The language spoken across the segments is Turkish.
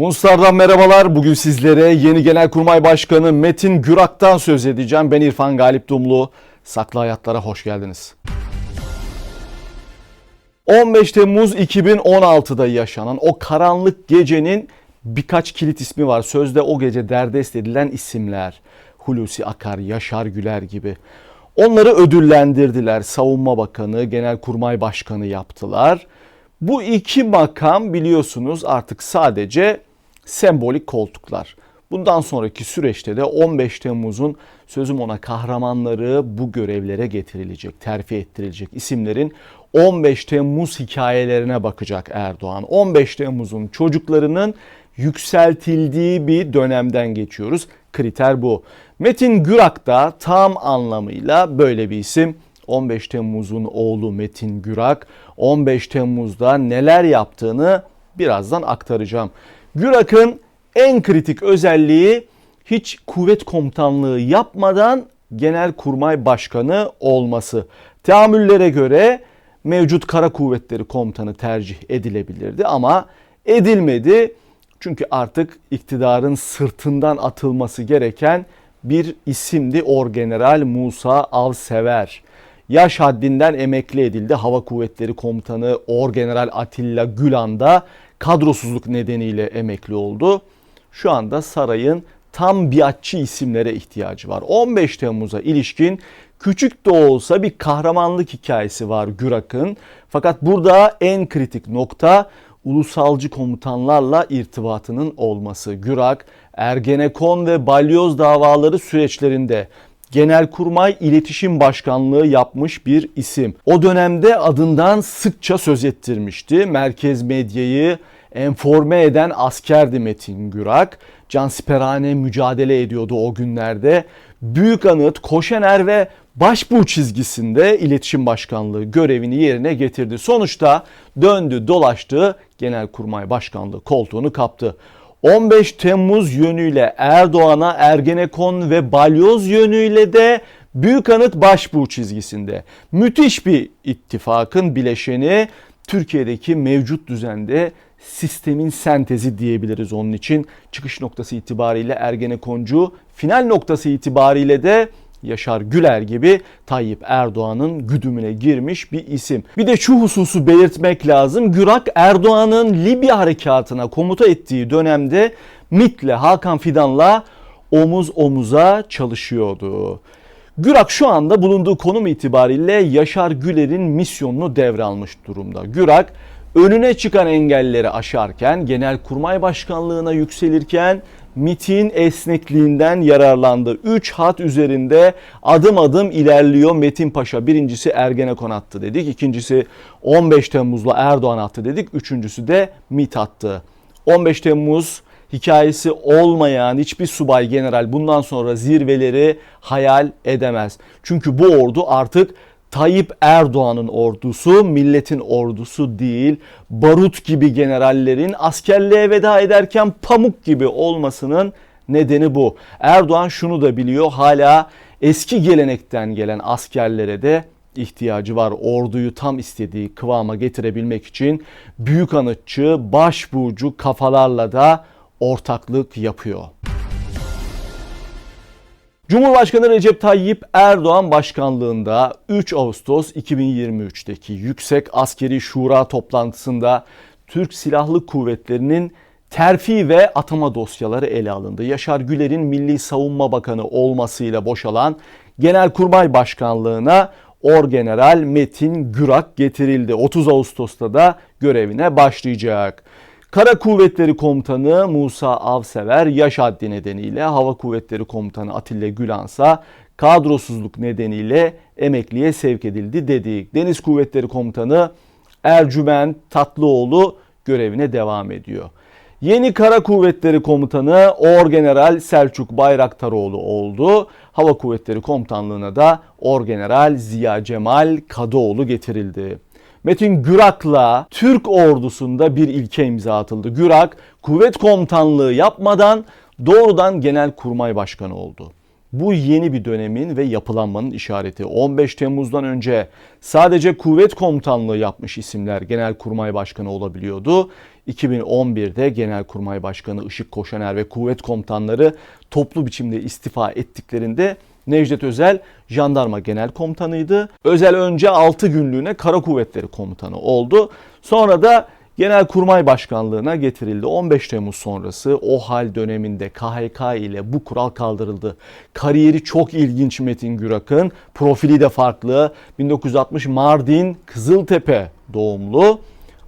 Munstar'dan merhabalar. Bugün sizlere yeni Genelkurmay Başkanı Metin Gürak'tan söz edeceğim. Ben İrfan Galip Dumlu. Saklı Hayatlara hoş geldiniz. 15 Temmuz 2016'da yaşanan o karanlık gecenin birkaç kilit ismi var. Sözde o gece derdest edilen isimler. Hulusi Akar, Yaşar Güler gibi. Onları ödüllendirdiler. Savunma Bakanı, Genelkurmay Başkanı yaptılar. Bu iki makam biliyorsunuz artık sadece sembolik koltuklar. Bundan sonraki süreçte de 15 Temmuz'un sözüm ona kahramanları bu görevlere getirilecek, terfi ettirilecek isimlerin 15 Temmuz hikayelerine bakacak Erdoğan. 15 Temmuz'un çocuklarının yükseltildiği bir dönemden geçiyoruz. Kriter bu. Metin Gürak da tam anlamıyla böyle bir isim. 15 Temmuz'un oğlu Metin Gürak 15 Temmuz'da neler yaptığını birazdan aktaracağım. Gürak'ın en kritik özelliği hiç kuvvet komutanlığı yapmadan Genelkurmay Başkanı olması. Teamüllere göre mevcut kara kuvvetleri komutanı tercih edilebilirdi ama edilmedi. Çünkü artık iktidarın sırtından atılması gereken bir isimdi Orgeneral Musa Avsever. Yaş haddinden emekli edildi. Hava Kuvvetleri Komutanı Orgeneral Atilla Gülan da kadrosuzluk nedeniyle emekli oldu. Şu anda sarayın tam biatçı isimlere ihtiyacı var. 15 Temmuz'a ilişkin küçük de olsa bir kahramanlık hikayesi var Gürak'ın. Fakat burada en kritik nokta ulusalcı komutanlarla irtibatının olması. Gürak, Ergenekon ve Balyoz davaları süreçlerinde Genelkurmay İletişim Başkanlığı yapmış bir isim. O dönemde adından sıkça söz ettirmişti. Merkez medyayı enforme eden askerdi Metin Gürak. Cansiperane mücadele ediyordu o günlerde. Büyük Anıt, Koşener ve Başbuğ çizgisinde iletişim başkanlığı görevini yerine getirdi. Sonuçta döndü dolaştı Genelkurmay Başkanlığı koltuğunu kaptı. 15 Temmuz yönüyle Erdoğan'a Ergenekon ve Balyoz yönüyle de Büyük Anıt Başbuğ çizgisinde. Müthiş bir ittifakın bileşeni Türkiye'deki mevcut düzende sistemin sentezi diyebiliriz onun için. Çıkış noktası itibariyle Ergenekoncu, final noktası itibariyle de Yaşar Güler gibi Tayyip Erdoğan'ın güdümüne girmiş bir isim. Bir de şu hususu belirtmek lazım. Gürak Erdoğan'ın Libya harekatına komuta ettiği dönemde MIT'le Hakan Fidan'la omuz omuza çalışıyordu. Gürak şu anda bulunduğu konum itibariyle Yaşar Güler'in misyonunu devralmış durumda. Gürak önüne çıkan engelleri aşarken, Genelkurmay Başkanlığına yükselirken MIT'in esnekliğinden yararlandı. 3 hat üzerinde adım adım ilerliyor Metin Paşa. Birincisi Ergenekon attı dedik. İkincisi 15 Temmuz'la Erdoğan attı dedik. Üçüncüsü de MIT attı. 15 Temmuz hikayesi olmayan hiçbir subay general bundan sonra zirveleri hayal edemez. Çünkü bu ordu artık Tayyip Erdoğan'ın ordusu, milletin ordusu değil, barut gibi generallerin askerliğe veda ederken pamuk gibi olmasının nedeni bu. Erdoğan şunu da biliyor, hala eski gelenekten gelen askerlere de ihtiyacı var. Orduyu tam istediği kıvama getirebilmek için büyük anıtçı, başbuğcu kafalarla da ortaklık yapıyor. Cumhurbaşkanı Recep Tayyip Erdoğan başkanlığında 3 Ağustos 2023'teki Yüksek Askeri Şura toplantısında Türk Silahlı Kuvvetleri'nin terfi ve atama dosyaları ele alındı. Yaşar Güler'in Milli Savunma Bakanı olmasıyla boşalan Genelkurmay Başkanlığına Orgeneral Metin Gürak getirildi. 30 Ağustos'ta da görevine başlayacak. Kara Kuvvetleri Komutanı Musa Avsever yaş haddi nedeniyle, Hava Kuvvetleri Komutanı Atilla Gülansa kadrosuzluk nedeniyle emekliye sevk edildi dedik. Deniz Kuvvetleri Komutanı Ercüment Tatlıoğlu görevine devam ediyor. Yeni Kara Kuvvetleri Komutanı Orgeneral Selçuk Bayraktaroğlu oldu. Hava Kuvvetleri Komutanlığına da Orgeneral Ziya Cemal Kadıoğlu getirildi. Metin Gürak'la Türk ordusunda bir ilke imza atıldı. Gürak kuvvet komutanlığı yapmadan doğrudan genel kurmay başkanı oldu. Bu yeni bir dönemin ve yapılanmanın işareti. 15 Temmuz'dan önce sadece kuvvet komutanlığı yapmış isimler genel kurmay başkanı olabiliyordu. 2011'de Genelkurmay Başkanı Işık Koşaner ve kuvvet komutanları toplu biçimde istifa ettiklerinde Necdet Özel jandarma genel komutanıydı. Özel önce 6 günlüğüne kara kuvvetleri komutanı oldu. Sonra da Genelkurmay Başkanlığına getirildi. 15 Temmuz sonrası o hal döneminde KHK ile bu kural kaldırıldı. Kariyeri çok ilginç Metin Gürak'ın. Profili de farklı. 1960 Mardin Kızıltepe doğumlu.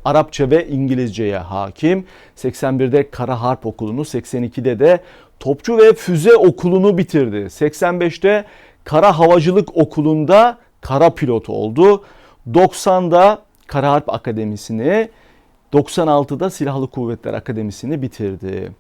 Arapça ve İngilizceye hakim. 81'de Kara Harp Okulu'nu, 82'de de Topçu ve Füze Okulu'nu bitirdi. 85'te Kara Havacılık Okulu'nda kara pilotu oldu. 90'da Kara Harp Akademisi'ni, 96'da Silahlı Kuvvetler Akademisi'ni bitirdi.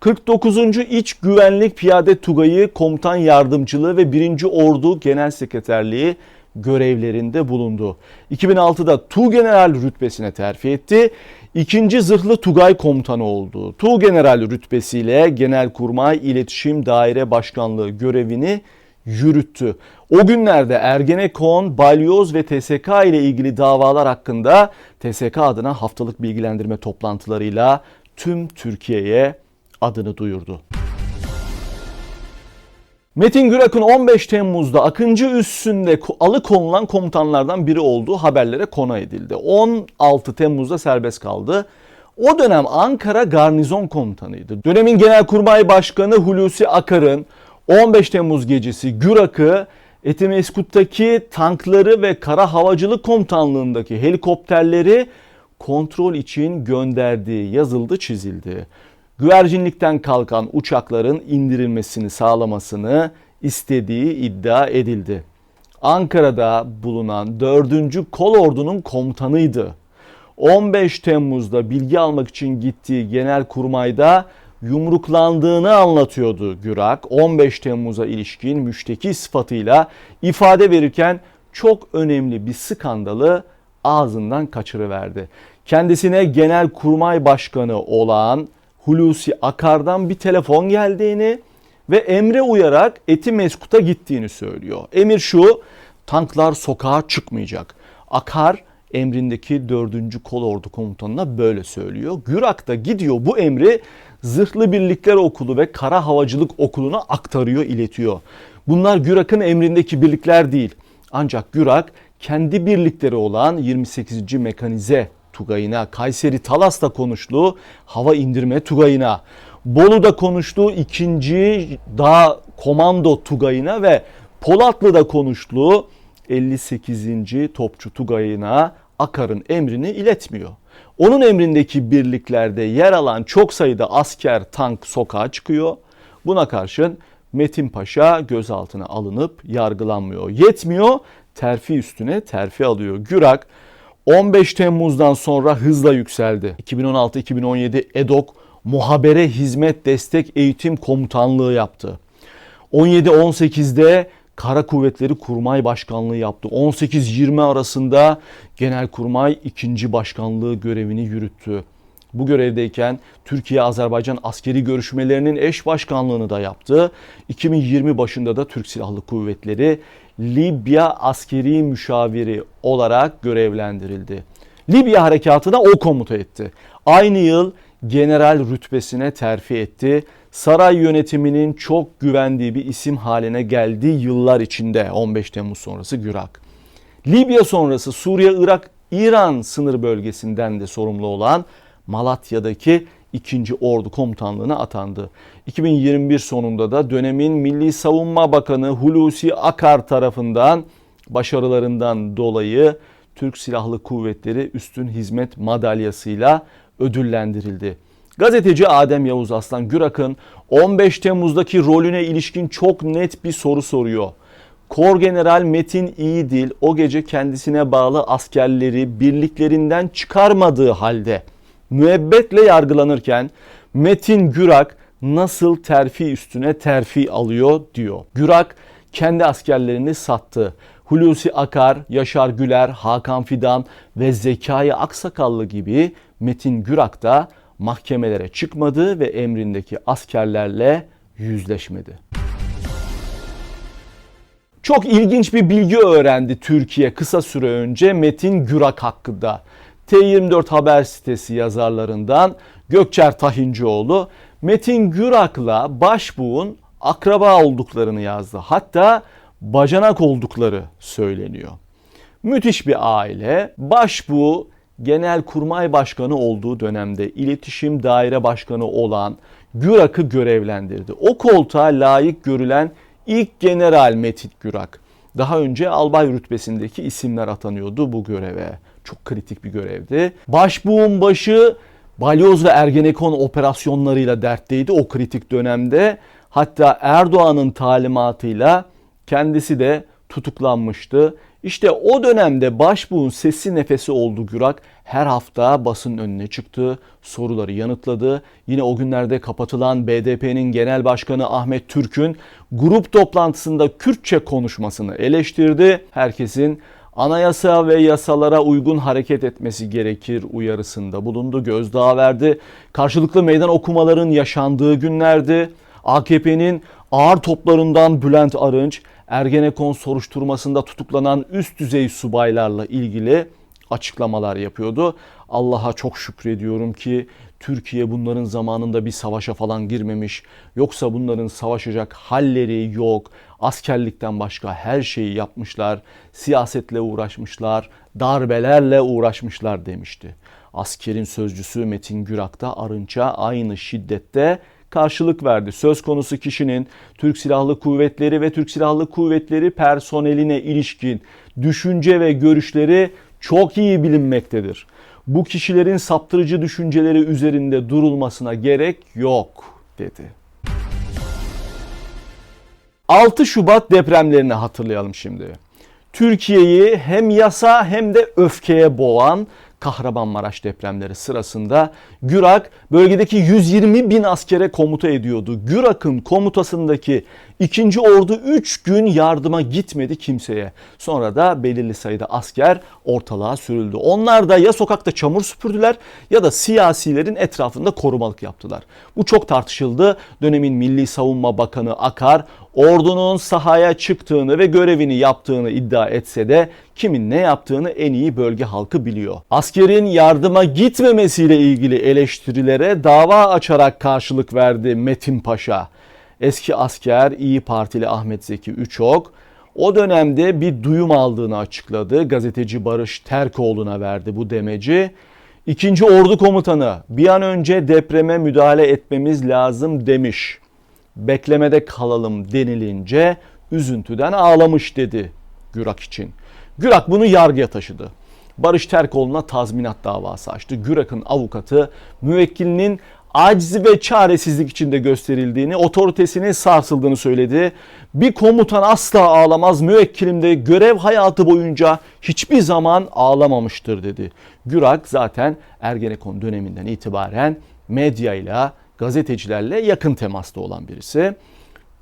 49. İç Güvenlik Piyade Tugayı Komutan Yardımcılığı ve 1. Ordu Genel Sekreterliği görevlerinde bulundu. 2006'da Tuğgeneral rütbesine terfi etti. İkinci Zırhlı Tugay Komutanı oldu. Tuğgeneral rütbesiyle Genelkurmay İletişim Daire Başkanlığı görevini yürüttü. O günlerde Ergenekon, Balyoz ve TSK ile ilgili davalar hakkında TSK adına haftalık bilgilendirme toplantılarıyla tüm Türkiye'ye adını duyurdu. Metin Gürak'ın 15 Temmuz'da Akıncı üssünde alıkonulan komutanlardan biri olduğu haberlere konu edildi. 16 Temmuz'da serbest kaldı. O dönem Ankara Garnizon Komutanıydı. Dönemin Genelkurmay Başkanı Hulusi Akar'ın 15 Temmuz gecesi Gürak'ı Etimeskut'taki tankları ve kara havacılık komutanlığındaki helikopterleri kontrol için gönderdiği yazıldı çizildi güvercinlikten kalkan uçakların indirilmesini sağlamasını istediği iddia edildi. Ankara'da bulunan 4. Kol Ordu'nun komutanıydı. 15 Temmuz'da bilgi almak için gittiği genel kurmayda yumruklandığını anlatıyordu Gürak. 15 Temmuz'a ilişkin müşteki sıfatıyla ifade verirken çok önemli bir skandalı ağzından kaçırıverdi. Kendisine genel kurmay başkanı olan Hulusi Akar'dan bir telefon geldiğini ve emre uyarak Eti Meskut'a gittiğini söylüyor. Emir şu, tanklar sokağa çıkmayacak. Akar emrindeki 4. Kolordu komutanına böyle söylüyor. Gürak da gidiyor bu emri Zırhlı Birlikler Okulu ve Kara Havacılık Okulu'na aktarıyor, iletiyor. Bunlar Gürak'ın emrindeki birlikler değil. Ancak Gürak kendi birlikleri olan 28. Mekanize Tugayı'na, Kayseri Talas'ta konuştuğu hava indirme Tugayı'na, Bolu'da konuştuğu ikinci dağ komando Tugayı'na ve Polatlı'da konuştuğu 58. Topçu Tugayı'na Akar'ın emrini iletmiyor. Onun emrindeki birliklerde yer alan çok sayıda asker, tank sokağa çıkıyor. Buna karşın Metin Paşa gözaltına alınıp yargılanmıyor. Yetmiyor, terfi üstüne terfi alıyor. Gürak 15 Temmuz'dan sonra hızla yükseldi. 2016-2017 EDOK Muhabere Hizmet Destek Eğitim Komutanlığı yaptı. 17-18'de Kara Kuvvetleri Kurmay Başkanlığı yaptı. 18-20 arasında Genelkurmay 2. Başkanlığı görevini yürüttü. Bu görevdeyken Türkiye-Azerbaycan askeri görüşmelerinin eş başkanlığını da yaptı. 2020 başında da Türk Silahlı Kuvvetleri Libya askeri müşaviri olarak görevlendirildi. Libya harekatına o komuta etti. Aynı yıl general rütbesine terfi etti. Saray yönetiminin çok güvendiği bir isim haline geldiği yıllar içinde 15 Temmuz sonrası Gürak. Libya sonrası Suriye, Irak, İran sınır bölgesinden de sorumlu olan Malatya'daki 2. Ordu Komutanlığı'na atandı. 2021 sonunda da dönemin Milli Savunma Bakanı Hulusi Akar tarafından başarılarından dolayı Türk Silahlı Kuvvetleri Üstün Hizmet Madalyası'yla ödüllendirildi. Gazeteci Adem Yavuz Aslan Gürak'ın 15 Temmuz'daki rolüne ilişkin çok net bir soru soruyor. Kor General Metin İyidil o gece kendisine bağlı askerleri birliklerinden çıkarmadığı halde müebbetle yargılanırken Metin Gürak nasıl terfi üstüne terfi alıyor diyor. Gürak kendi askerlerini sattı. Hulusi Akar, Yaşar Güler, Hakan Fidan ve Zekai Aksakallı gibi Metin Gürak da mahkemelere çıkmadı ve emrindeki askerlerle yüzleşmedi. Çok ilginç bir bilgi öğrendi Türkiye kısa süre önce Metin Gürak hakkında. T24 haber sitesi yazarlarından Gökçer Tahincioğlu Metin Gürak'la Başbuğ'un akraba olduklarını yazdı. Hatta bacanak oldukları söyleniyor. Müthiş bir aile. Başbuğ Genelkurmay Başkanı olduğu dönemde iletişim daire başkanı olan Gürak'ı görevlendirdi. O koltuğa layık görülen ilk general Metin Gürak. Daha önce albay rütbesindeki isimler atanıyordu bu göreve. Çok kritik bir görevdi. Başbuğun başı balyoz ve ergenekon operasyonlarıyla dertteydi o kritik dönemde. Hatta Erdoğan'ın talimatıyla kendisi de tutuklanmıştı. İşte o dönemde başbuğun sesi nefesi oldu Gürak. Her hafta basın önüne çıktı, soruları yanıtladı. Yine o günlerde kapatılan BDP'nin genel başkanı Ahmet Türk'ün grup toplantısında Kürtçe konuşmasını eleştirdi. Herkesin anayasa ve yasalara uygun hareket etmesi gerekir uyarısında bulundu. Gözdağı verdi. Karşılıklı meydan okumaların yaşandığı günlerdi. AKP'nin ağır toplarından Bülent Arınç, Ergenekon soruşturmasında tutuklanan üst düzey subaylarla ilgili açıklamalar yapıyordu. Allah'a çok şükrediyorum ki Türkiye bunların zamanında bir savaşa falan girmemiş. Yoksa bunların savaşacak halleri yok. Askerlikten başka her şeyi yapmışlar. Siyasetle uğraşmışlar. Darbelerle uğraşmışlar demişti. Askerin sözcüsü Metin Gürak da Arınç'a aynı şiddette karşılık verdi. Söz konusu kişinin Türk Silahlı Kuvvetleri ve Türk Silahlı Kuvvetleri personeline ilişkin düşünce ve görüşleri çok iyi bilinmektedir. Bu kişilerin saptırıcı düşünceleri üzerinde durulmasına gerek yok dedi. 6 Şubat depremlerini hatırlayalım şimdi. Türkiye'yi hem yasa hem de öfkeye boğan Kahramanmaraş depremleri sırasında Gürak bölgedeki 120 bin askere komuta ediyordu. Gürak'ın komutasındaki 2. Ordu 3 gün yardıma gitmedi kimseye. Sonra da belirli sayıda asker ortalığa sürüldü. Onlar da ya sokakta çamur süpürdüler ya da siyasilerin etrafında korumalık yaptılar. Bu çok tartışıldı. Dönemin Milli Savunma Bakanı Akar ordunun sahaya çıktığını ve görevini yaptığını iddia etse de kimin ne yaptığını en iyi bölge halkı biliyor. Askerin yardıma gitmemesiyle ilgili eleştirilere dava açarak karşılık verdi Metin Paşa. Eski asker İyi Partili Ahmet Zeki Üçok o dönemde bir duyum aldığını açıkladı. Gazeteci Barış Terkoğlu'na verdi bu demeci. İkinci Ordu Komutanı bir an önce depreme müdahale etmemiz lazım demiş beklemede kalalım denilince üzüntüden ağlamış dedi Gürak için. Gürak bunu yargıya taşıdı. Barış Terkoğlu'na tazminat davası açtı. Gürak'ın avukatı müvekkilinin acizi ve çaresizlik içinde gösterildiğini, otoritesinin sarsıldığını söyledi. Bir komutan asla ağlamaz, müvekkilim de görev hayatı boyunca hiçbir zaman ağlamamıştır dedi. Gürak zaten Ergenekon döneminden itibaren medyayla, gazetecilerle yakın temasta olan birisi.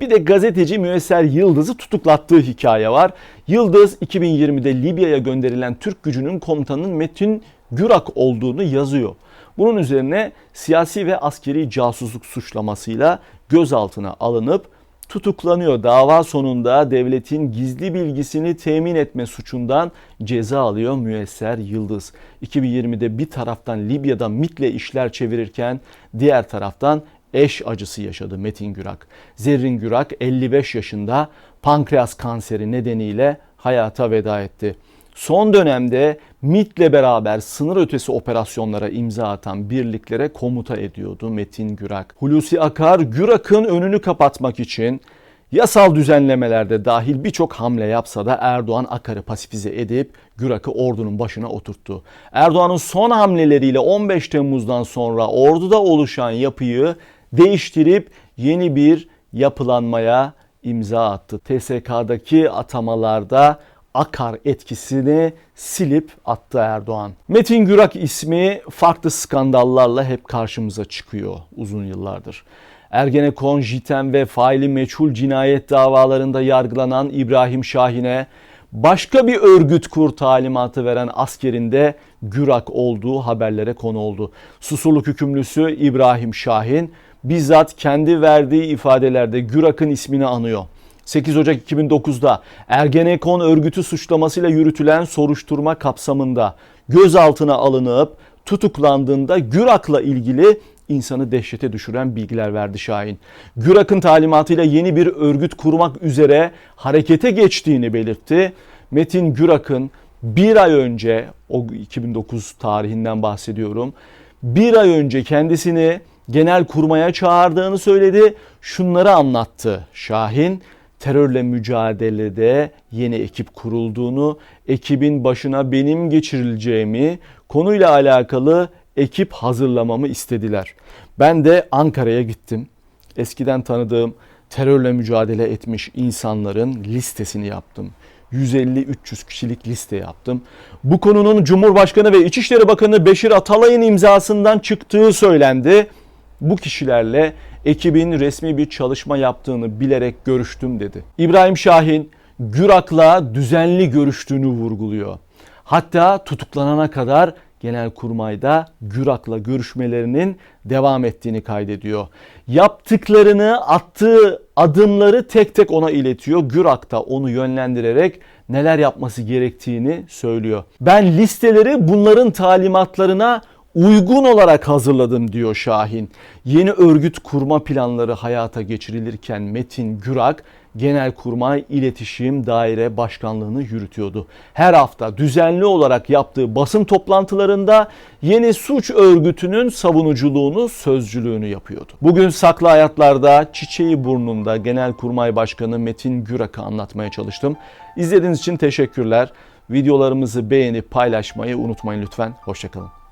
Bir de gazeteci Müesser Yıldız'ı tutuklattığı hikaye var. Yıldız 2020'de Libya'ya gönderilen Türk gücünün komutanının Metin Gürak olduğunu yazıyor. Bunun üzerine siyasi ve askeri casusluk suçlamasıyla gözaltına alınıp tutuklanıyor. Dava sonunda devletin gizli bilgisini temin etme suçundan ceza alıyor Müesser Yıldız. 2020'de bir taraftan Libya'da MIT'le işler çevirirken diğer taraftan eş acısı yaşadı Metin Gürak. Zerrin Gürak 55 yaşında pankreas kanseri nedeniyle hayata veda etti. Son dönemde MIT'le beraber sınır ötesi operasyonlara imza atan birliklere komuta ediyordu Metin Gürak. Hulusi Akar, Gürak'ın önünü kapatmak için yasal düzenlemelerde dahil birçok hamle yapsa da Erdoğan Akar'ı pasifize edip Gürak'ı ordunun başına oturttu. Erdoğan'ın son hamleleriyle 15 Temmuz'dan sonra orduda oluşan yapıyı değiştirip yeni bir yapılanmaya imza attı. TSK'daki atamalarda akar etkisini silip attı Erdoğan. Metin Gürak ismi farklı skandallarla hep karşımıza çıkıyor uzun yıllardır. Ergenekon, JITEM ve faili meçhul cinayet davalarında yargılanan İbrahim Şahin'e başka bir örgüt kur talimatı veren askerin de Gürak olduğu haberlere konu oldu. Susurluk hükümlüsü İbrahim Şahin bizzat kendi verdiği ifadelerde Gürak'ın ismini anıyor. 8 Ocak 2009'da Ergenekon örgütü suçlamasıyla yürütülen soruşturma kapsamında gözaltına alınıp tutuklandığında Gürak'la ilgili insanı dehşete düşüren bilgiler verdi Şahin. Gürak'ın talimatıyla yeni bir örgüt kurmak üzere harekete geçtiğini belirtti. Metin Gürak'ın bir ay önce, o 2009 tarihinden bahsediyorum, bir ay önce kendisini genel kurmaya çağırdığını söyledi. Şunları anlattı Şahin. Terörle mücadelede yeni ekip kurulduğunu, ekibin başına benim geçirileceğimi, konuyla alakalı ekip hazırlamamı istediler. Ben de Ankara'ya gittim. Eskiden tanıdığım terörle mücadele etmiş insanların listesini yaptım. 150-300 kişilik liste yaptım. Bu konunun Cumhurbaşkanı ve İçişleri Bakanı Beşir Atalay'ın imzasından çıktığı söylendi. Bu kişilerle ekibin resmi bir çalışma yaptığını bilerek görüştüm dedi. İbrahim Şahin Gürak'la düzenli görüştüğünü vurguluyor. Hatta tutuklanana kadar Genelkurmay'da Gürak'la görüşmelerinin devam ettiğini kaydediyor. Yaptıklarını, attığı adımları tek tek ona iletiyor. Gürak da onu yönlendirerek neler yapması gerektiğini söylüyor. Ben listeleri bunların talimatlarına uygun olarak hazırladım diyor Şahin. Yeni örgüt kurma planları hayata geçirilirken Metin Gürak Genelkurmay İletişim Daire Başkanlığını yürütüyordu. Her hafta düzenli olarak yaptığı basın toplantılarında yeni suç örgütünün savunuculuğunu, sözcülüğünü yapıyordu. Bugün Saklı Hayatlar'da Çiçeği Burnu'nda Genelkurmay Başkanı Metin Gürak'ı anlatmaya çalıştım. İzlediğiniz için teşekkürler. Videolarımızı beğenip paylaşmayı unutmayın lütfen. Hoşçakalın.